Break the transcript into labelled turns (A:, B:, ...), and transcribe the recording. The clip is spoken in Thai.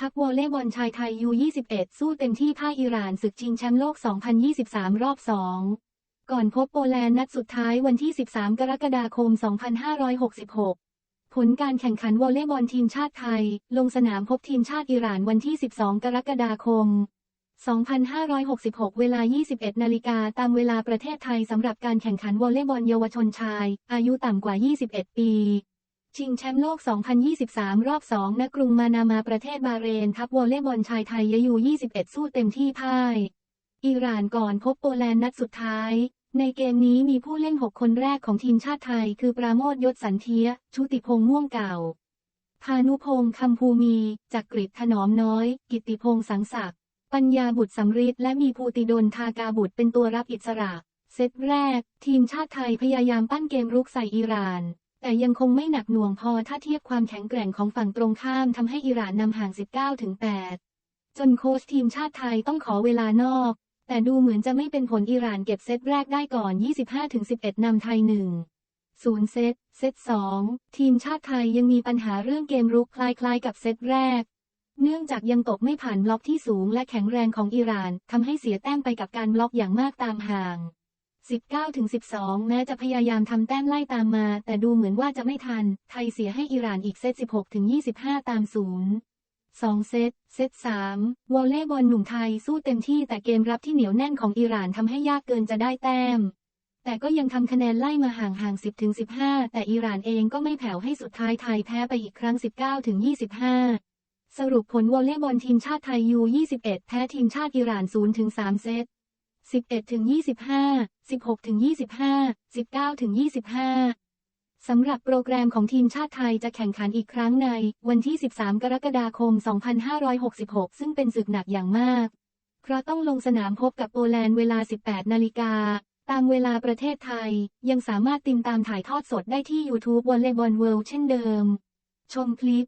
A: ทัพวอลเลย์บอลชายไทยยู 21 สู้เต็มที่พ่ายอิหร่านศึกชิงแชมป์โลก 2023 รอบ 2 ก่อนพบโปแลนด์นัดสุดท้ายวันที่ 13 กรกฎาคม 2566 ผลการแข่งขันวอลเลย์บอลทีมชาติไทย ลงสนามพบทีมชาติอิหร่านวันที่ 12 กรกฎาคม 2566 เวลา 21 นาฬิกาตามเวลาประเทศไทยสำหรับการแข่งขันวอลเลย์บอลเยาวชนชาย อายุต่ำกว่า 21 ปี ชิงแชมป์โลก 2023 รอบ 2 ณ กรุงมานามาประเทศบาเรน ทัพวอลเลย์บอลชายไทยยยู 21 สู้เต็มที่พ่าย อิหร่านก่อนพบโปแลนด์นัดสุดท้าย ในเกมนี้มีผู้เล่น 6 คนแรกของทีมชาติไทย คือปราโมทยศสันเทีย ชุติพงษ์ม่วงเก่า พานุพงษ์คำภูมี จักริดถนอมน้อย กิตติพงษ์สังศักดิ์ ปัญญาบุตรสำริดและมีภูติดลทากาบุตรเป็นตัวรับอิสระ เซตแรก ทีมชาติไทยพยายามปั้นเกมรุกใส่อิหร่าน แต่ยังคงไม่หนักหน่วงพอถ้าเทียบความแข็งแกร่งของฝั่งตรงข้ามทำให้อิหร่านนำห่าง 19ถึง8จนโค้ชทีมชาติไทยต้องขอเวลานอก แต่ดูเหมือนจะไม่เป็นผลอิหร่านเก็บเซตแรกได้ก่อน 25-11นำไทย1 0 เซต เซต 2 ทีมชาติไทยยังมีปัญหาเรื่องเกมรุกคล้ายๆ กับเซตแรก เนื่องจากยังตกไม่ผ่านบล็อกที่สูงและแข็งแรงของอิหร่านทำให้เสียแต้มไปกับการบล็อกอย่างมากตามห่าง 19-12 แม้จะพยายามทำแต้มไล่ตามมา แต่ดูเหมือนว่าจะไม่ทัน ไทยเสียให้อิหร่านอีกเซต 16-25 ตามศูนย์2เซต เซต3วอลเลย์บอลหนุ่มไทยสู้เต็มที่แต่เกมรับที่เหนียวแน่นของอิหร่านทำให้ยากเกินจะได้แต้ม แต่ก็ยังทำคะแนนไล่มาห่างห่าง 10ถึง15 แต่อิหร่านเองก็ไม่แผ่วให้สุดท้ายไทยแพ้ไปอีกครั้ง 19ถึง25สรุปผลวอลเลย์บอลทีมชาติไทยยู21 แพ้ทีมชาติอิหร่าน0ถึง3เซต 11ถึง25 16ถึง25 19ถึง25 สำหรับโปรแกรมของทีมชาติไทยจะแข่งขันอีกครั้งใน วันที่ 13 กรกฎาคม 2566 ซึ่งเป็นศึกหนักอย่างมาก เพราะต้องลงสนามพบกับโปแลนด์เวลา 18 นาฬิกา ตามเวลาประเทศไทย ยังสามารถติดตามถ่ายทอดสดได้ที่ YouTube วอลเลย์บอลเวิลด์เช่นเดิม ชมคลิป